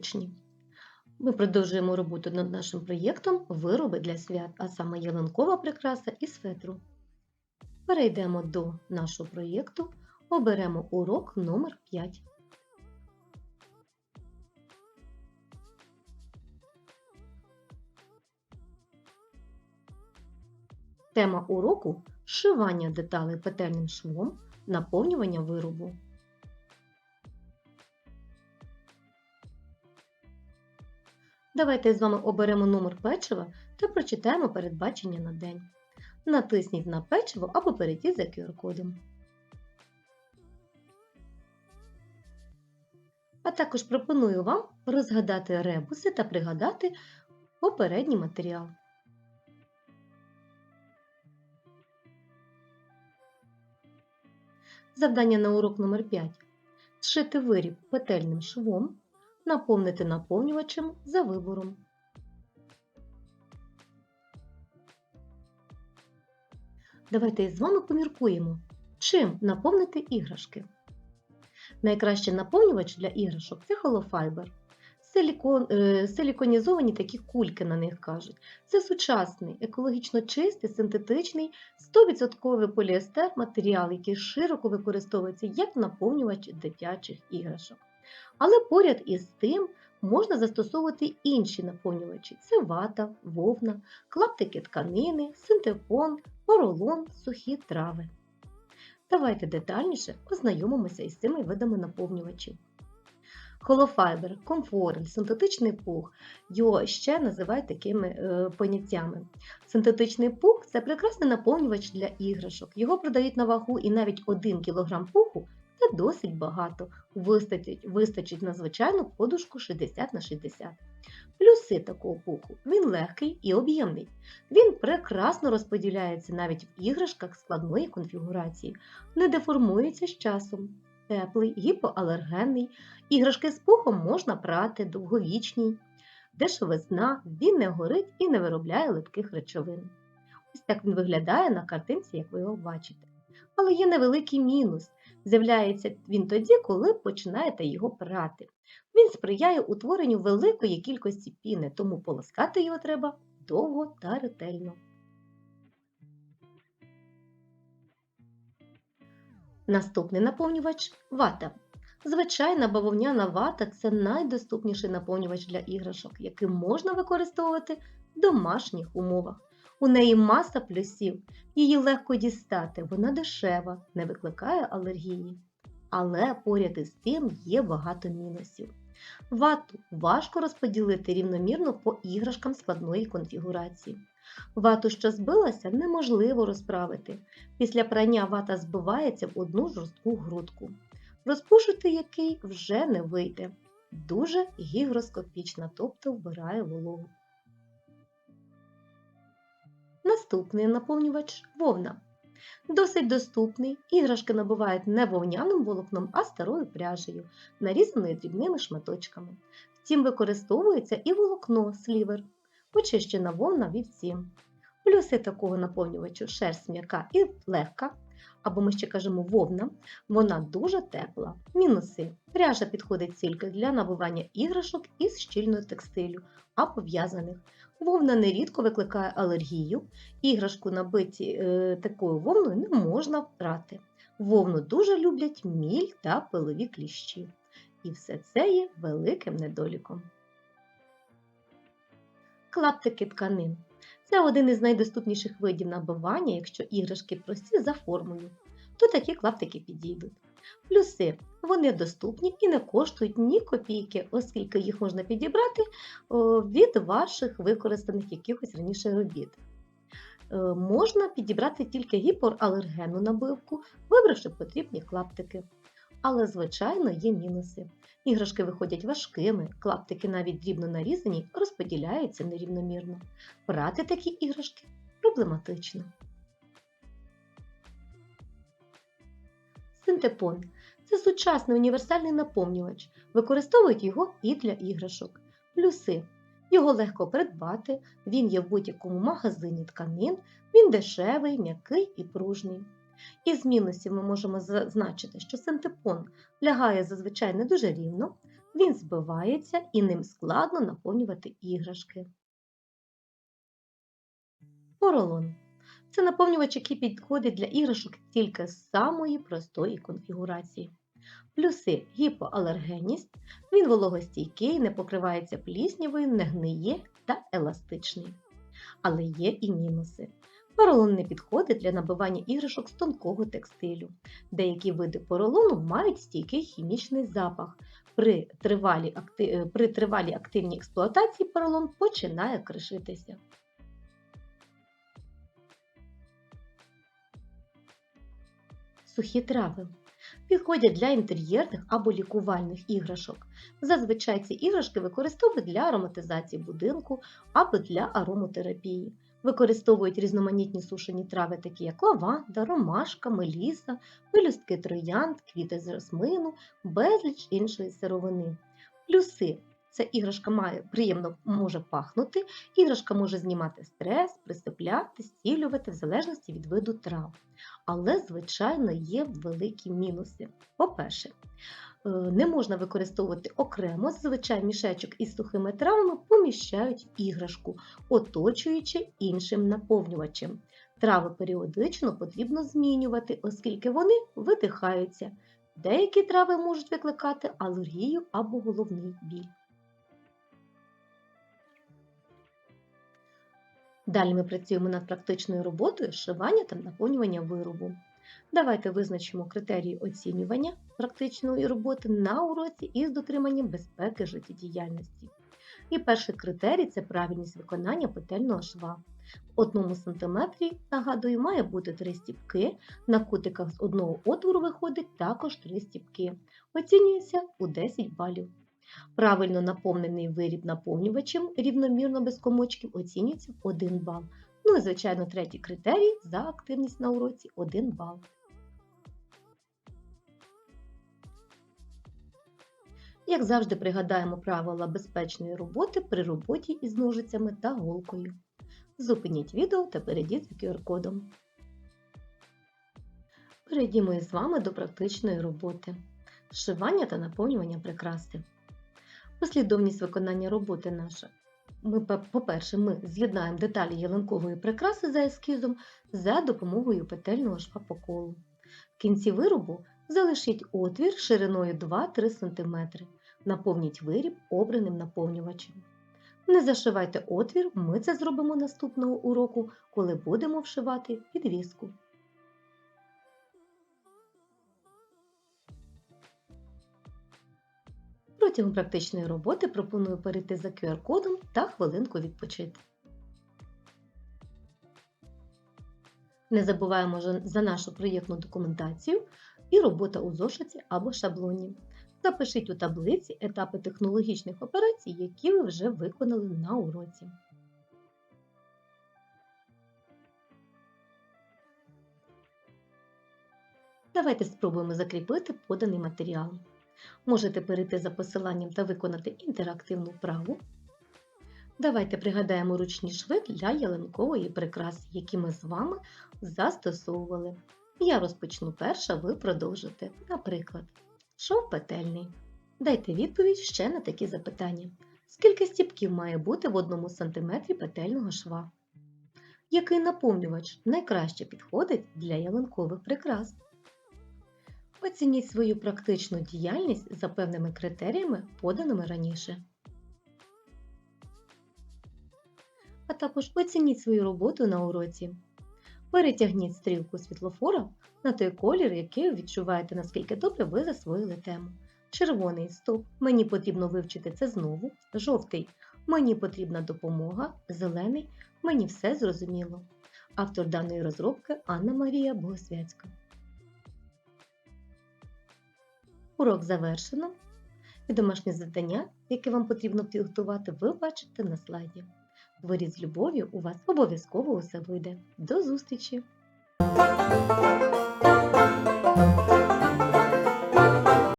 зручні. Ми продовжуємо роботу над нашим проєктом Вироби для свят, а саме ялинкова прикраса із фетру. Перейдемо до нашого проєкту, оберемо урок номер 5. Тема уроку Шивання деталей петельним швом, наповнювання виробу. Давайте з вами оберемо номер печива та прочитаємо передбачення на день. Натисніть на печиво або перейдіть за QR-кодом. А також пропоную вам розгадати ребуси та пригадати попередній матеріал. Завдання на урок номер 5 Зшити виріб петельним швом, наповнити наповнювачем за вибором. Давайте з вами поміркуємо, чим наповнити іграшки. Найкращий наповнювач для іграшок це холофайбер. Силікон, е, силіконізовані такі кульки на них кажуть. Це сучасний, екологічно чистий, синтетичний, 100% поліестер матеріал, який широко використовується як наповнювач дитячих іграшок. Але поряд із тим можна застосовувати інші наповнювачі: це вата, вовна, клаптики тканини, синтепон, поролон, сухі трави. Давайте детальніше ознайомимося із цими видами наповнювачів. Холофайбер, комфорель, синтетичний пух. Його ще називають такими е, поняттями. Синтетичний пух це прекрасний наповнювач для іграшок. Його продають на вагу і навіть 1 кг пуху це досить багато. Вистачить, вистачить на звичайну подушку 60 на 60 Плюси такого пуху він легкий і об'ємний. Він прекрасно розподіляється навіть в іграшках складної конфігурації, не деформується з часом. Теплий, гіпоалергенний. Іграшки з пухом можна прати, довговічні, дешевизна, він не горить і не виробляє липких речовин. Ось так він виглядає на картинці, як ви його бачите. Але є невеликий мінус. З'являється він тоді, коли починаєте його прати. Він сприяє утворенню великої кількості піни, тому полоскати його треба довго та ретельно. Наступний наповнювач вата. Звичайна бавовняна вата це найдоступніший наповнювач для іграшок, який можна використовувати в домашніх умовах. У неї маса плюсів, її легко дістати, вона дешева, не викликає алергії. Але поряд із тим є багато мінусів. Вату важко розподілити рівномірно по іграшкам складної конфігурації. Вату, що збилася, неможливо розправити. Після прання вата збивається в одну жорстку грудку, розпушити який вже не вийде. Дуже гігроскопічна, тобто вбирає вологу. Наступний наповнювач вовна. Досить доступний, іграшки набувають не вовняним волокном, а старою пряжею, нарізаною дрібними шматочками. Втім, використовується і волокно слівер, очищена вовна вівці. Плюси такого наповнювачу шерсть м'яка і легка, або ми ще кажемо вовна, вона дуже тепла. Мінуси. Пряжа підходить тільки для набування іграшок із щільного текстилю або в'язаних. Вовна нерідко викликає алергію, іграшку набиті е, такою вовною не можна прати. Вовну дуже люблять міль та пилові кліщі. І все це є великим недоліком. Клаптики тканин. Це один із найдоступніших видів набивання, якщо іграшки прості за формою, то такі клаптики підійдуть. Плюси вони доступні і не коштують ні копійки, оскільки їх можна підібрати від ваших використаних якихось раніше робіт. Е, можна підібрати тільки гіпоалергенну набивку, вибравши потрібні клаптики. Але, звичайно, є мінуси. Іграшки виходять важкими, клаптики навіть дрібно нарізані, розподіляються нерівномірно. Прати такі іграшки проблематично. Синтепон це сучасний універсальний наповнювач. Використовують його і для іграшок. Плюси. Його легко придбати, він є в будь-якому магазині тканин, він дешевий, м'який і пружний. Із мінусів ми можемо зазначити, що синтепон лягає зазвичай не дуже рівно, Він збивається і ним складно наповнювати іграшки. Поролон. Це наповнювач, який підходить для іграшок тільки з самої простої конфігурації. Плюси гіпоалергенність, він вологостійкий, не покривається пліснявою, не гниє та еластичний. Але є і мінуси. Поролон не підходить для набивання іграшок з тонкого текстилю. Деякі види поролону мають стійкий хімічний запах. При тривалій, акти... е, При тривалій активній експлуатації поролон починає кришитися. Сухі трави підходять для інтер'єрних або лікувальних іграшок. Зазвичай ці іграшки використовують для ароматизації будинку або для аромотерапії. Використовують різноманітні сушені трави, такі як лаванда, ромашка, меліса, пелюстки троянд, квіти з жасмину, безліч іншої сировини. Плюси це іграшка має приємно може пахнути, іграшка може знімати стрес, присипляти, зцілювати в залежності від виду трав. Але, звичайно, є великі мінуси. По-перше, е, не можна використовувати окремо, зазвичай мішечок із сухими травами поміщають іграшку, оточуючи іншим наповнювачем. Трави періодично потрібно змінювати, оскільки вони видихаються. Деякі трави можуть викликати алергію або головний біль. Далі ми працюємо над практичною роботою зшивання та наповнювання виробу. Давайте визначимо критерії оцінювання практичної роботи на уроці із дотриманням безпеки життєдіяльності. І перший критерій це правильність виконання петельного шва. В одному сантиметрі, нагадую, має бути 3 стіпки, на кутиках з одного отвору виходить також 3 стіпки. Оцінюється у 10 балів. Правильно наповнений виріб наповнювачем рівномірно без комочків оцінюється в 1 бал. Ну і, звичайно, третій критерій за активність на уроці 1 бал. Як завжди, пригадаємо правила безпечної роботи при роботі із ножицями та голкою. Зупиніть відео та перейдіть за QR-кодом. Перейдімо із вами до практичної роботи. Зшивання та наповнювання прикраси. Послідовність виконання роботи наша. Ми, По-перше, ми з'єднаємо деталі ялинкової прикраси за ескізом за допомогою петельного шва по колу. В кінці виробу залишіть отвір шириною 2-3 см. Наповніть виріб обраним наповнювачем. Не зашивайте отвір, ми це зробимо наступного уроку, коли будемо вшивати підвіску. Протягом практичної роботи пропоную перейти за QR-кодом та хвилинку відпочити. Не забуваємо за нашу проєктну документацію і робота у зошиті або шаблоні. Запишіть у таблиці етапи технологічних операцій, які ви вже виконали на уроці. Давайте спробуємо закріпити поданий матеріал. Можете перейти за посиланням та виконати інтерактивну вправу. Давайте пригадаємо ручні шви для ялинкової прикраси, які ми з вами застосовували. Я розпочну перша, ви продовжите. Наприклад, шов петельний. Дайте відповідь ще на такі запитання. Скільки стіпків має бути в 1 см петельного шва? Який наповнювач найкраще підходить для ялинкових прикрас? Оцініть свою практичну діяльність за певними критеріями, поданими раніше. А також оцініть свою роботу на уроці. Перетягніть стрілку світлофора на той колір, який ви відчуваєте, наскільки добре ви засвоїли тему. Червоний стоп. Мені потрібно вивчити це знову. Жовтий. Мені потрібна допомога. Зелений. Мені все зрозуміло. Автор даної розробки Анна Марія Богосвяцька. Урок завершено. І домашнє завдання, яке вам потрібно підготувати, ви бачите на слайді. Творіть з любов'ю, у вас обов'язково усе вийде. До зустрічі!